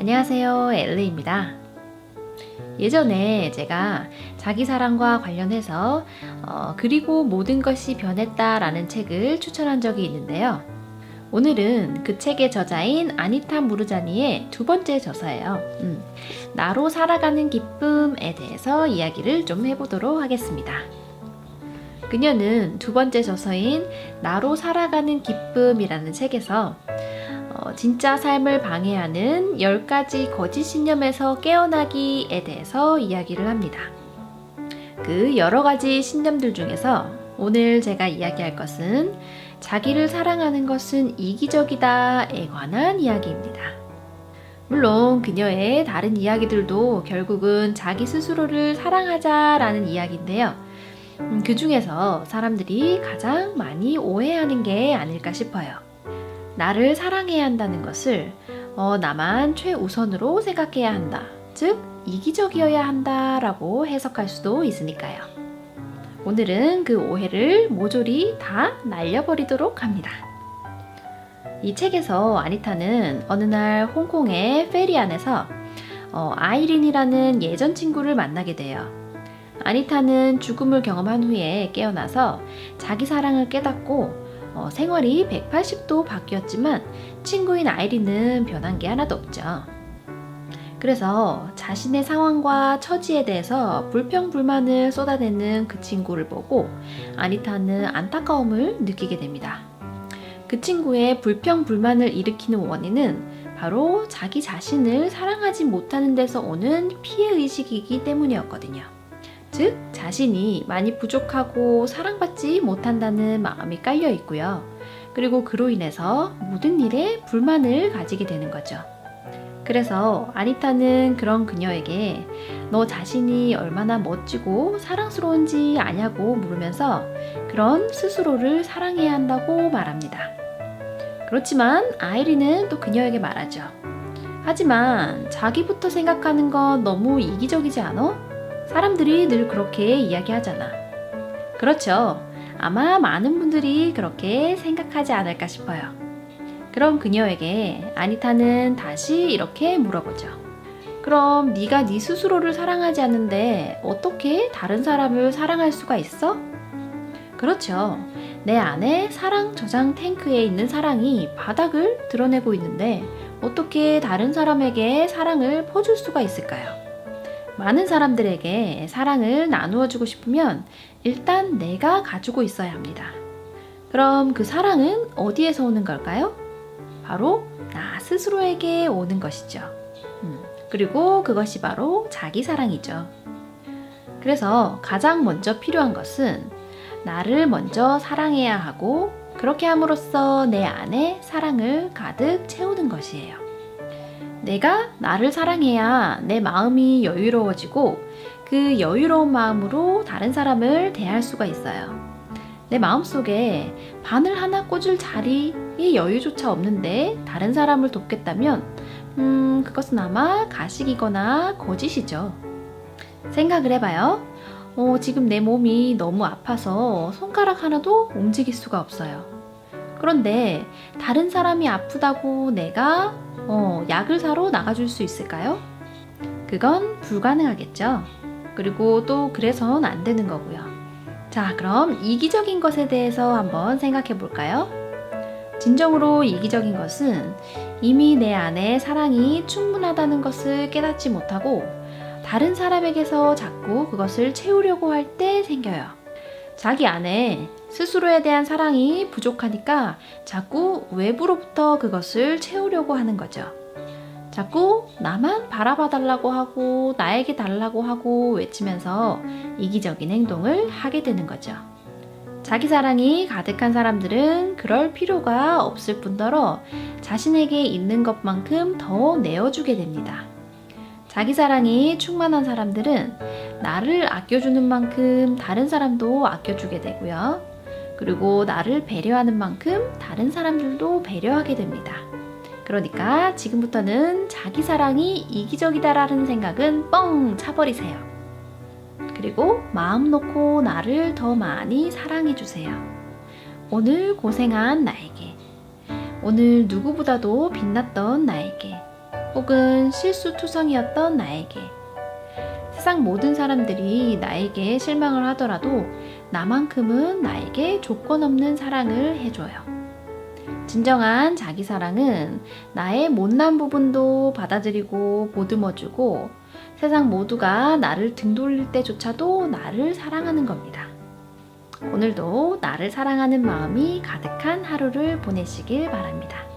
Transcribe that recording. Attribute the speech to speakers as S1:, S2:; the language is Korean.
S1: 안녕하세요. 엘리입니다. 예전에 제가 자기 사랑과 관련해서 어, 그리고 모든 것이 변했다라는 책을 추천한 적이 있는데요. 오늘은 그 책의 저자인 아니타 무르자니의 두 번째 저서예요. 음, 나로 살아가는 기쁨에 대해서 이야기를 좀 해보도록 하겠습니다. 그녀는 두 번째 저서인 나로 살아가는 기쁨이라는 책에서 어, 진짜 삶을 방해하는 10가지 거짓 신념에서 깨어나기에 대해서 이야기를 합니다. 그 여러 가지 신념들 중에서 오늘 제가 이야기할 것은 자기를 사랑하는 것은 이기적이다에 관한 이야기입니다. 물론 그녀의 다른 이야기들도 결국은 자기 스스로를 사랑하자라는 이야기인데요. 음, 그 중에서 사람들이 가장 많이 오해하는 게 아닐까 싶어요. 나를 사랑해야 한다는 것을 어, 나만 최우선으로 생각해야 한다. 즉, 이기적이어야 한다라고 해석할 수도 있으니까요. 오늘은 그 오해를 모조리 다 날려버리도록 합니다. 이 책에서 아니타는 어느 날 홍콩의 페리 안에서 어, 아이린이라는 예전 친구를 만나게 돼요. 아니타는 죽음을 경험한 후에 깨어나서 자기 사랑을 깨닫고 어, 생활이 180도 바뀌었지만 친구인 아이린은 변한 게 하나도 없죠. 그래서 자신의 상황과 처지에 대해서 불평불만을 쏟아내는 그 친구를 보고 아니타는 안타까움을 느끼게 됩니다. 그 친구의 불평불만을 일으키는 원인은 바로 자기 자신을 사랑하지 못하는 데서 오는 피해의식이기 때문이었거든요. 즉, 자신이 많이 부족하고 사랑받지 못한다는 마음이 깔려 있고요. 그리고 그로 인해서 모든 일에 불만을 가지게 되는 거죠. 그래서 아니타는 그런 그녀에게 너 자신이 얼마나 멋지고 사랑스러운지 아냐고 물으면서 그런 스스로를 사랑해야 한다고 말합니다. 그렇지만 아이린은 또 그녀에게 말하죠. 하지만 자기부터 생각하는 건 너무 이기적이지 않아? 사람들이 늘 그렇게 이야기하잖아. 그렇죠. 아마 많은 분들이 그렇게 생각하지 않을까 싶어요. 그럼 그녀에게 아니타는 다시 이렇게 물어보죠. 그럼 네가 네 스스로를 사랑하지 않는데 어떻게 다른 사람을 사랑할 수가 있어? 그렇죠. 내 안에 사랑 저장 탱크에 있는 사랑이 바닥을 드러내고 있는데 어떻게 다른 사람에게 사랑을 퍼줄 수가 있을까요? 많은 사람들에게 사랑을 나누어 주고 싶으면 일단 내가 가지고 있어야 합니다. 그럼 그 사랑은 어디에서 오는 걸까요? 바로 나 스스로에게 오는 것이죠. 음, 그리고 그것이 바로 자기 사랑이죠. 그래서 가장 먼저 필요한 것은 나를 먼저 사랑해야 하고 그렇게 함으로써 내 안에 사랑을 가득 채우는 것이에요. 내가 나를 사랑해야 내 마음이 여유로워지고 그 여유로운 마음으로 다른 사람을 대할 수가 있어요. 내 마음속에 바늘 하나 꽂을 자리의 여유조차 없는데 다른 사람을 돕겠다면 음, 그것은 아마 가식이거나 거짓이죠. 생각을 해봐요. 어, 지금 내 몸이 너무 아파서 손가락 하나도 움직일 수가 없어요. 그런데 다른 사람이 아프다고 내가 어, 약을 사러 나가줄 수 있을까요? 그건 불가능하겠죠. 그리고 또 그래서는 안 되는 거고요. 자, 그럼 이기적인 것에 대해서 한번 생각해 볼까요? 진정으로 이기적인 것은 이미 내 안에 사랑이 충분하다는 것을 깨닫지 못하고 다른 사람에게서 자꾸 그것을 채우려고 할 때 생겨요. 자기 안에 스스로에 대한 사랑이 부족하니까 자꾸 외부로부터 그것을 채우려고 하는 거죠. 자꾸 나만 바라봐 달라고 하고 나에게 달라고 하고 외치면서 이기적인 행동을 하게 되는 거죠. 자기 사랑이 가득한 사람들은 그럴 필요가 없을 뿐더러 자신에게 있는 것만큼 더 내어주게 됩니다. 자기 사랑이 충만한 사람들은 나를 아껴주는 만큼 다른 사람도 아껴주게 되고요. 그리고 나를 배려하는 만큼 다른 사람들도 배려하게 됩니다. 그러니까 지금부터는 자기 사랑이 이기적이다라는 생각은 뻥 차버리세요. 그리고 마음 놓고 나를 더 많이 사랑해 주세요. 오늘 고생한 나에게, 오늘 누구보다도 빛났던 나에게, 혹은 실수투성이었던 나에게 세상 모든 사람들이 나에게 실망을 하더라도 나만큼은 나에게 조건 없는 사랑을 해줘요. 진정한 자기 사랑은 나의 못난 부분도 받아들이고 보듬어주고 세상 모두가 나를 등 돌릴 때조차도 나를 사랑하는 겁니다. 오늘도 나를 사랑하는 마음이 가득한 하루를 보내시길 바랍니다.